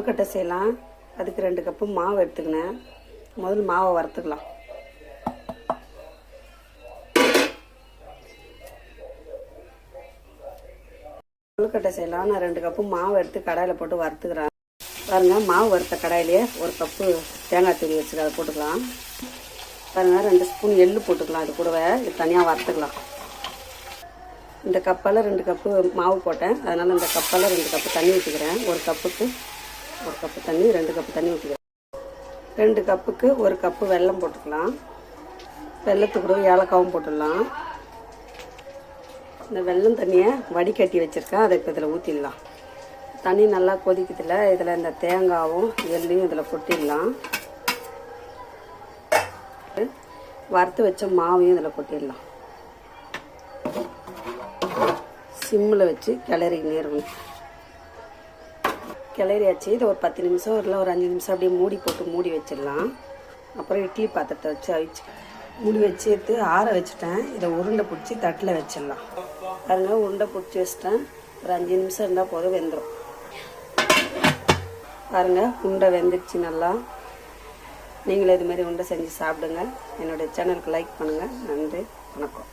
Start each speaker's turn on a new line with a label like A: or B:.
A: கொழுக்கட்டை செய்யலாம். அதுக்கு ரெண்டு கப்பு மாவு எடுத்துக்கினேன் முதல்ல மாவை வறுத்துக்கலாம். கொழுக்கட்டை செய்யலாம். நான் ரெண்டு கப்பு மாவு எடுத்து கடாயில் போட்டு வறுத்துக்கிறேன். பாருங்க மாவு வறுத்த கடாயிலேயே ஒரு கப்பு தேங்காய் துணி வச்சுக்க அதை போட்டுக்கலாம். பாருங்க ரெண்டு ஸ்பூன் எள்ளு போட்டுக்கலாம். அது கூடவே இது தனியாக வறுத்துக்கலாம். இந்த கப்பால் ரெண்டு கப்பு மாவு போட்டேன். அதனால் இந்த கப்பால் ரெண்டு கப்பு தண்ணி ஊற்றிக்கிறேன் ஒரு கப்புக்கு ஒரு கப்பு தண்ணி ரெண்டு கப்பு தண்ணி ஊற்றிக்கிறேன் ரெண்டு கப்புக்கு ஒரு கப்பு வெல்லம் போட்டுக்கலாம். வெள்ளத்துக்கு கூட ஏலக்காவும் போட்டுடலாம். இந்த வெல்லம் தண்ணியை வடிகட்டி வச்சுருக்கேன். அதை இப்போ இதில் ஊற்றிடலாம் தண்ணி நல்லா கொதிக்குதுல இதில் இந்த தேங்காவும் எள்ளையும் இதில் கொட்டிடலாம். வறுத்து வச்ச மாவையும் இதில் கொட்டிடலாம். சிம்மில் வச்சு கிளறி நேரணும். கிளறியாச்சு. இதை ஒரு பத்து நிமிஷம் இல்லை ஒரு அஞ்சு நிமிஷம் அப்படியே மூடி போட்டு மூடி வச்சிடலாம். அப்புறம் இட்லி பாத்திரத்தை வச்சு அவிச்சு மூடி வச்சு எடுத்து ஆற வச்சுட்டேன். இதை உருண்டை பிடிச்சி தட்டில் வச்சிடலாம். பாருங்க உருண்டை பிடிச்சி வச்சிட்டேன். ஒரு அஞ்சு நிமிஷம் இருந்தால் போதும் வெந்துடும் பாருங்க உருண்டை வெந்துடுச்சு நல்லா. நீங்களும் இது மாதிரி உருண்டை செஞ்சு சாப்பிடுங்க. என்னுடைய சேனலுக்கு லைக் பண்ணுங்கள் நன்றி வணக்கம்.